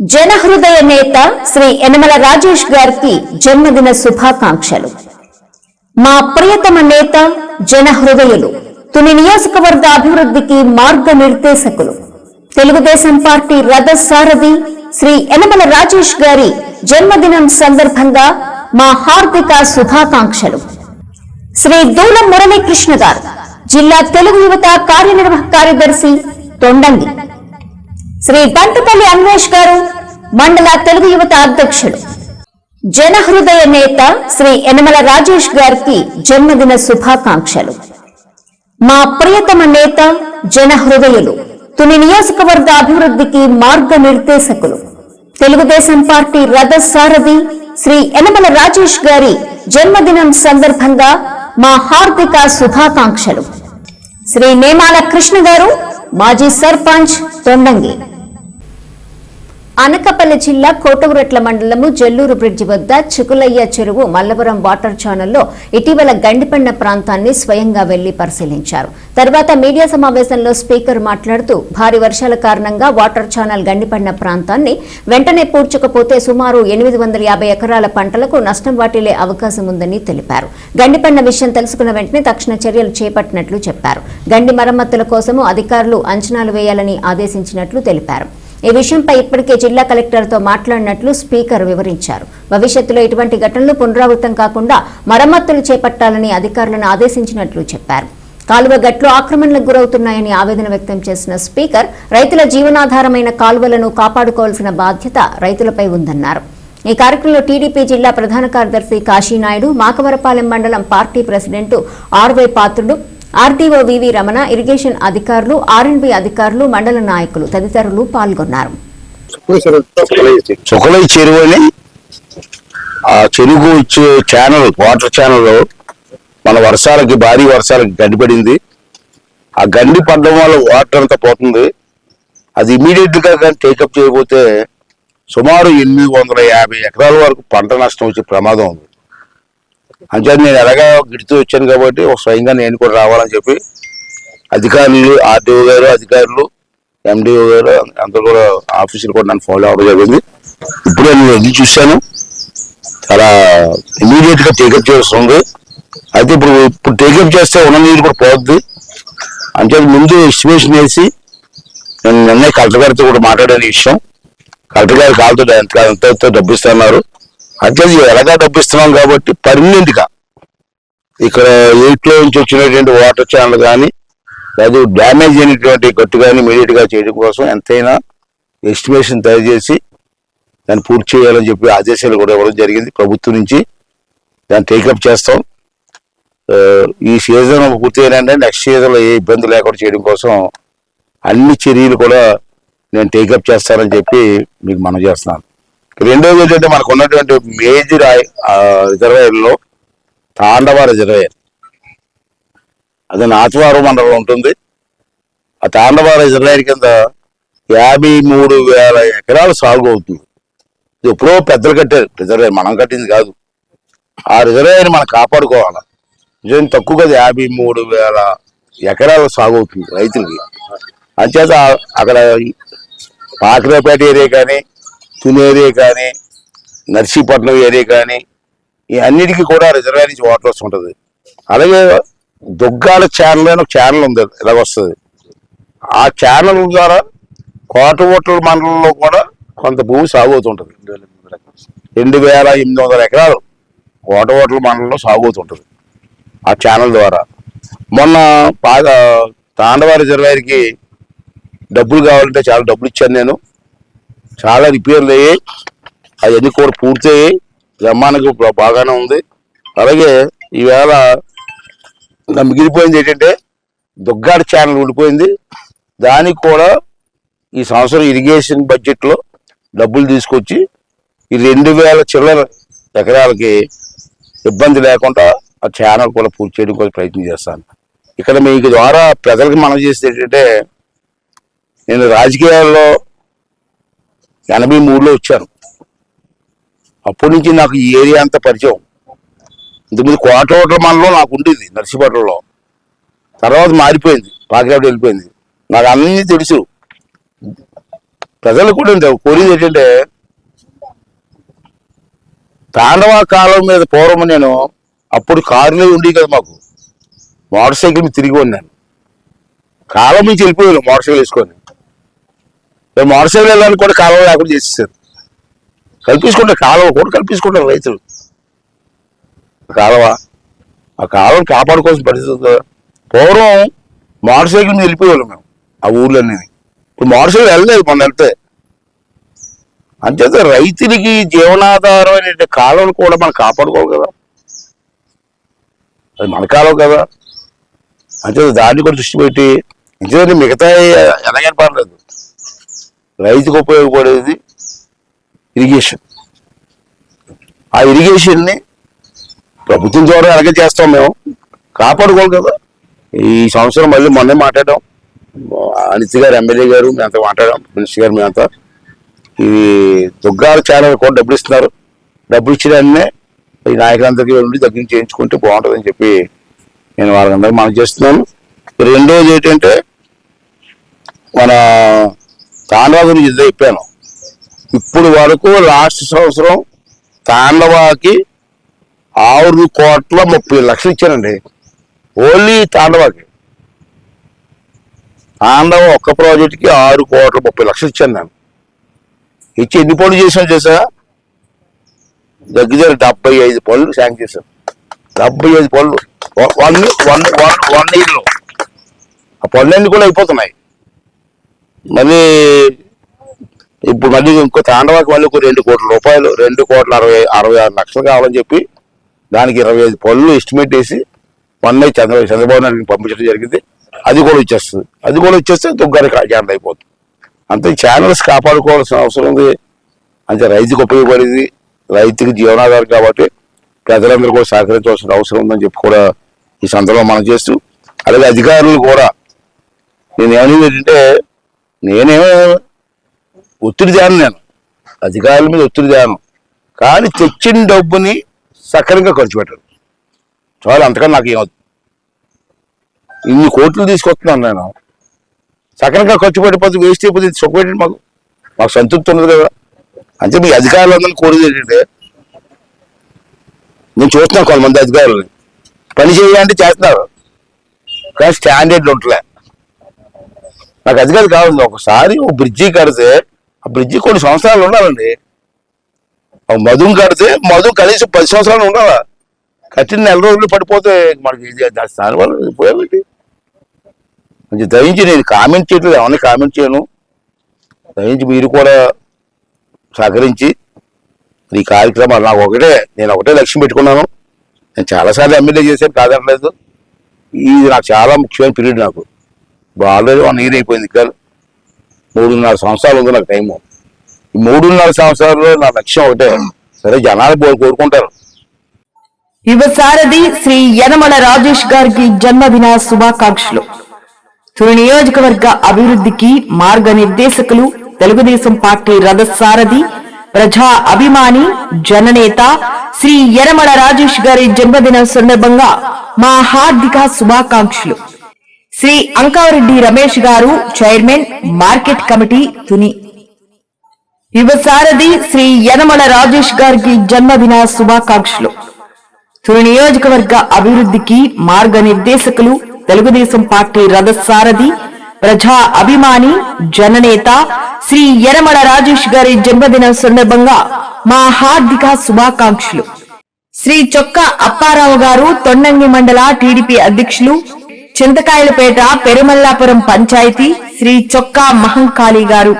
జనహృదయ నేత శ్రీ యనమల రాజేష్ గారికి జన్మదిన శుభాకాంక్షలు. మా ప్రియతమ నేత జనహృదయులు తుని నియోజకవర్గ అభివృద్ధికి మార్గ నిర్దేశకులు తెలుగుదేశం పార్టీ రథ సారథి శ్రీ యనమల రాజేష్ గారి జన్మదినం సందర్భంగా మా హార్దిక శుభాకాంక్షలు. శ్రీ దూల మురళీకృష్ణ గారు జిల్లా తెలుగు యువత కార్యనిర్వాహక కార్యదర్శి తొండంగి. శ్రీ బంటుపల్లి అన్వేష్ గారు మండల తెలుగు యువత అధ్యక్షుడు. జనహృదయ నేత శ్రీ యనమల రాజేష్ గారికి జన్మదిన శుభాకాంక్షలు. మా ప్రియతమ నేత జనహృదయులు తుని నియోజకవర్గ అభివృద్ధికి మార్గనిర్దేశకులు. తెలుగుదేశం పార్టీ రథ సారథి శ్రీ యనమల రాజేష్ గారి జన్మదినం సందర్భంగా మా హార్దిక శుభాకాంక్షలు. శ్రీ నేమాల కృష్ణ గారు మాజీ సర్పంచ్ తొండంగి అనకపల్లి జిల్లా కోటగురట్ల మండలము జల్లూరు బ్రిడ్జి వద్ద చికులయ్య చెరువు మల్లవరం వాటర్ ఛానల్లో ఇటీవల గండిపండ ప్రాంతాన్ని స్వయంగా వెళ్ళి పరిశీలించారు. తర్వాత మీడియా సమావేశంలో స్పీకర్ మాట్లాడుతూ భారీ వర్షాల కారణంగా వాటర్ ఛానల్ గండిపడిన ప్రాంతాన్ని వెంటనే పూడ్చకపోతే సుమారు ఎనిమిది వందల యాభై ఎకరాల పంటలకు నష్టం వాటిల్లే అవకాశం ఉందని తెలిపారు. గండిపడిన విషయం తెలుసుకున్న వెంటనే తక్షణ చర్యలు చేపట్టినట్లు చెప్పారు. గండి మరమ్మతుల కోసము అధికారులు అంచనాలు వేయాలని ఆదేశించినట్లు తెలిపారు. ఈ విషయంపై ఇప్పటికే జిల్లా కలెక్టర్తో మాట్లాడినట్లు స్పీకర్ వివరించారు. భవిష్యత్తులో ఇటువంటి ఘటనలు పునరావృతం కాకుండా మరమ్మతులు చేపట్టాలని అధికారులను ఆదేశించినట్లు చెప్పారు. కాలువ గట్లు ఆక్రమణలకు గురవుతున్నాయని ఆవేదన వ్యక్తం చేసిన స్పీకర్ రైతుల జీవనాధారమైన కాలువలను కాపాడుకోవాల్సిన బాధ్యత రైతులపై ఉందన్నారు. ఈ కార్యక్రమంలో టీడీపీ జిల్లా ప్రధాన కార్యదర్శి కాశీనాయుడు మాకవరపాలెం మండలం party president R Y Patrudu RDO V V Ramana irrigation అధికారులు ఆర్ఎండ్బి అధికారులు మండల నాయకులు తదితరులు పాల్గొన్నారు. ఆ చెరువు ఇచ్చే ఛానల్ వాటర్ ఛానల్ మన వర్షాలకి భారీ వర్షాలకి గడ్డిపడింది ఆ గండి పడడం వల్ల వాటర్ అంతా పోతుంది. అది ఇమీడియట్గా కానీ టేకప్ చేయకపోతే సుమారు ఎనిమిది వందల యాభై ఎకరాల వరకు పంట నష్టం వచ్చే ప్రమాదం ఉంది. అంతే నేను ఎలాగా గిడుతూ వచ్చాను కాబట్టి ఒక స్వయంగా నేను కూడా రావాలని చెప్పి అధికారులు ఆర్డీఓ గారు అధికారులు ఎండిఓ గారు అందరూ కూడా ఆఫీసులు కూడా నన్ను ఫాలో అవ్వడం జరిగింది. ఇప్పుడే నేను వెళ్ళి చూశాను. చాలా ఇమీడియట్గా టేకప్ చేస్తుంది అయితే ఇప్పుడు ఇప్పుడు టేకప్ చేస్తే ఉన్న నీరు కూడా పోద్ది. అంటే ముందు ఎస్టిమేషన్ వేసి నేను నిన్న కలెక్టర్ గారితో కూడా మాట్లాడాను విషయం. కలెక్టర్ గారు కాలుతో ఎంత ఎంతో డబ్బు ఇస్తున్నారు అంటే ఎలాగా డబ్బు ఇస్తున్నాం కాబట్టి పర్మనెంట్గా ఇక్కడ ఎయిట్ నుంచి వచ్చినటువంటి వాటర్ ఛానల్ కానీ లేదు డ్యామేజ్ అయినటువంటి గట్టు కానీ ఇమీడియట్గా చేయడం కోసం ఎంతైనా ఎస్టిమేషన్ తయారు చేసి దాన్ని పూర్తి చేయాలని చెప్పి ఆదేశాలు కూడా ఇవ్వడం జరిగింది. ప్రభుత్వం నుంచి దాన్ని టేకప్ చేస్తాం. ఈ సీజన్ పూర్తి అయినంటే నెక్స్ట్ సీజన్లో ఏ ఇబ్బంది లేకుండా చేయడం కోసం అన్ని చర్యలు కూడా నేను టేకప్ చేస్తానని చెప్పి మీకు మనం చేస్తున్నాను. రెండోది ఏంటంటే మనకు ఉన్నటువంటి మేజర్ రిజర్వాయర్లో తాండవ రిజర్వేయర్ అది నాచువారు మండలం ఉంటుంది. ఆ తాండవ రిజర్వేయర్ కింద యాభై మూడు వేల ఎకరాలు సాగు అవుతుంది. ఇది ఎప్పుడో పెద్దలు కట్టారు. రిజర్వేయర్ మనం కట్టింది కాదు. ఆ రిజర్వేయర్ని మనం కాపాడుకోవాలి. నిజం తక్కువ కదా యాభై మూడు వేల ఎకరాలు సాగు అవుతుంది రైతులకి. అంచేత అక్కడ పాకరేపేట ఏరియా కానీ తుని ఏరియా కానీ నర్సీపట్నం ఏరియా కానీ ఈ అన్నిటికీ కూడా రిజర్వాయర్ నుంచి వాటర్ వస్తుంటుంది అలాగే దుగ్గాల ఛానల్ అని ఒక ఛానల్ ఉంది ఇలాగ వస్తుంది. ఆ ఛానల్ ద్వారా కోటవోట్ల మండలంలో కూడా కొంత భూమి సాగు అవుతుంటుంది. రెండు వేల ఎనిమిది వందల ఎకరాలు కోటవోట్ల మండలంలో సాగు అవుతుంటుంది ఆ ఛానల్ ద్వారా. మొన్న బాగా తాండవ రిజర్వాయర్కి డబ్బులు కావాలంటే చాలా డబ్బులు ఇచ్చాను నేను. చాలా రిపేర్లు అయ్యాయి అవన్నీ కూడా పూర్తయ్యాయి. బ్రహ్మానికి బాగానే ఉంది. అలాగే ఈవేళ ఇంకా మిగిలిపోయింది ఏంటంటే దుగ్గాడి ఛానల్ ఉండిపోయింది దానికి కూడా ఈ సంవత్సరం ఇరిగేషన్ బడ్జెట్లో డబ్బులు తీసుకొచ్చి ఈ రెండు వేల చిల్లర ఎకరాలకి ఇబ్బంది లేకుండా ఆ ఛానల్ కూడా పూర్తి చేయడం కోసం ప్రయత్నం చేస్తాను. ఇక్కడ మీకు ద్వారా ప్రజలకు మనం చేసేది ఏంటంటే నేను రాజకీయాల్లో ఎనభై మూడులో వచ్చాను అప్పటి నుంచి నాకు ఈ ఏరియా అంతా పరిచయం. ఇంతకుముందు కోటోట్ల మండలం నాకు ఉండేది నర్సీపట్నంలో తర్వాత మారిపోయింది పాకిరాడు వెళ్ళిపోయింది. నాకు అన్నీ తెలుసు. ప్రజలు కూడా ఇంత కోరేది ఏంటంటే తాండవ కాలం మీద పూర్వం నేను అప్పుడు కారులో ఉండి కదా మాకు. మోటార్ సైకిల్ మీద తిరిగి ఉన్నాను కాలం నుంచి వెళ్ళిపోయాను మోటార్ సైకిల్ వేసుకొని. మరి మోటార్ వెళ్ళాలని కూడా కాలం లేకుండా చేసేసారు. కల్పించుకుంటారు కాలువ కూడా కల్పించుకుంటారు రైతులు. కాలువ ఆ కాలువను కాపాడుకోవాల్సిన పరిస్థితి పూర్వం మోటార్ సైకిల్ మీద వెళ్ళిపోయేవాళ్ళం మేము ఆ ఊర్లన్నీ. ఇప్పుడు మోటార్ సైకిల్ వెళ్ళలేదు మొన్న వెళ్తే. అంతేత రైతులకి జీవనాధారమైన కాలువను కూడా మనం కాపాడుకోవాలి కదా. అది మన కాలం కదా. అంతే దాన్ని కూడా దృష్టి పెట్టి ఎందుకంటే మిగతా ఎలాగని పర్లేదు. రైతుకు ఉపయోగపడేది ఇరిగేషన్ ఆ ఇరిగేషన్ని ప్రభుత్వం ద్వారా ఎలాగే చేస్తాం మేము. కాపాడుకోవాలి కదా. ఈ సంవత్సరం మళ్ళీ మొన్నే మాట్లాడాం. అనిత్ గారు ఎమ్మెల్యే గారు మేమంతా మాట్లాడాం. మినిస్టర్ గారు మేమంతా ఇది దుగ్గారు ఛానల్ కూడా డబ్బులు ఇస్తున్నారు. డబ్బులు ఇచ్చిన ఈ నాయకులందరికీ వెళ్ళి దగ్గర చేయించుకుంటే బాగుంటుందని చెప్పి నేను వాళ్ళందరికీ మనం చేస్తున్నాను. రెండోది ఏంటంటే మన తాండవ గురించి ఇదే చెప్పాను. ఇప్పుడు వరకు లాస్ట్ సంవత్సరం తాండవాకి ఆరు కోట్ల ముప్పై లక్షలు ఇచ్చానండి ఓన్లీ తాండవాకి. తాండవ ఒక్క ప్రాజెక్ట్కి ఆరు కోట్ల ముప్పై లక్షలు ఇచ్చాను నేను. ఇచ్చి ఎన్ని పనులు చేసాం చేసా దగ్గర డెబ్బై ఐదు పనులు శాంక్షన్ చేశాను. డెబ్బై ఐదు పనులు. వన్ వన్ వన్ వన్ ఇయర్లో. ఆ పనులన్నీ కూడా అయిపోతున్నాయి. మళ్ళీ ఇప్పుడు మళ్ళీ ఇంకో తాండవాకి మళ్ళీ ఒక రెండు కోట్ల రూపాయలు రెండు కోట్ల అరవై అరవై ఆరు లక్షలు కావాలని చెప్పి దానికి ఇరవై ఐదు పనులు ఎస్టిమేట్ వేసి మొన్న చంద్ర చంద్రబాబు నాయుడికి పంపించడం జరిగింది. అది కూడా వచ్చేస్తుంది. అది కూడా వచ్చేస్తే దుగ్గారికి జాగ్రత్త అయిపోతుంది. అంతే ఛానల్స్ కాపాడుకోవాల్సిన అవసరం ఉంది. అంతే రైతుకు ఉపయోగపడేది రైతుకి జీవనాధారం కాబట్టి ప్రజలందరూ కూడా సహకరించవలసిన అవసరం ఉందని చెప్పి కూడా ఈ సందర్భంలో మనం చేస్తూ అలాగే అధికారులు కూడా. నేను ఏమనేది ఏంటంటే నేనేమో ఒత్తిడి తేను నేను. అధికారుల మీద ఒత్తిడి తేను. కానీ తెచ్చిన డబ్బుని సక్రమంగా ఖర్చు పెట్టరు చాలు అంతకన్నా నాకు ఏమవుతుంది ఇన్ని కోట్లు తీసుకొస్తున్నాను నేను. సక్రమంగా ఖర్చు పెట్టిపోతే వేస్ట్ అయిపోతుంది సుఖపెట్టండి మాకు? మాకు సంతృప్తి ఉన్నది కదా. అంటే మీ అధికారులందరినీ కోరేది ఏంటంటే నేను చూస్తున్నాను కొంతమంది అధికారులు పని చేయాలంటే చేస్తున్నారు. కానీ స్టాండర్డ్లు ఉంటలే. నాకు అధికారి కావాలి ఒకసారి ఓ బ్రిడ్జి కడితే ఆ బ్రిడ్జి కొన్ని సంవత్సరాలు ఉండాలండి. ఒక మధుం కడితే మధు కనీసం పది సంవత్సరాలు ఉండాలా? కట్టిన నెల రోజులు పడిపోతే మనకి ఇది దాని దానివల్ల ఉపయోగం కొంచెం దయించి నేను కామెంట్ చేయట్లేదు ఏమన్నా కామెంట్ చేయను. దయించి మీరు కూడా సహకరించి ఈ కార్యక్రమాలు నాకు ఒకటే నేను ఒకటే లక్ష్యం పెట్టుకున్నాను. నేను చాలాసార్లు ఎమ్మెల్యే చేశాను కాదనలేదు. ఇది నాకు చాలా ముఖ్యమైన పీరియడ్ నాకు. ఆల్రెడీ వన్ ఇయర్ అయిపోయింది ఇంకా మూడున్నర సంవత్సరాలు ఉంది నాకు టైము ఈ మూడున్నర సంవత్సరాల్లో నా లక్ష్యం ఒకటే. సరే జనాలు కోరుకుంటారు. యువ సారథి శ్రీ యనమల రాజేష్ గారికి జన్మదిన శుభాకాంక్షలు. తొలి నియోజకవర్గ అభివృద్ధికి మార్గనిర్దేశకులు తెలుగుదేశం పార్టీ రథసారథి ప్రజా అభిమాని జననేత శ్రీ యనమల రాజేష్ గారి జన్మదిన సందర్భంగా మా హార్దిక శుభాకాంక్షలు. శ్రీ అంకారెడ్డి రమేష్ గారు చైర్మన్ మార్కెట్ కమిటీ తుని. యువ సారథి శ్రీ యనమల రాజేష్ గారికి జన్మదిన శుభాకాంక్షలు. తుని నియోజకవర్గ అభివృద్ధికి మార్గనిర్దేశకులు తెలుగుదేశం పార్టీ రథసారథి ప్రజా అభిమాని జననేత శ్రీ యనమల రాజేష్ గారి జన్మదిన సందర్భంగా మా హార్దిక శుభాకాంక్షలు. శ్రీ చొక్క అప్పారావు గారు తొండంగి మండల టీడీపీ అధ్యక్షులు చింతకాయలపేట పెరుమల్లాపురం పంచాయతీ శ్రీ చొక్కా మహంకాళి గారు.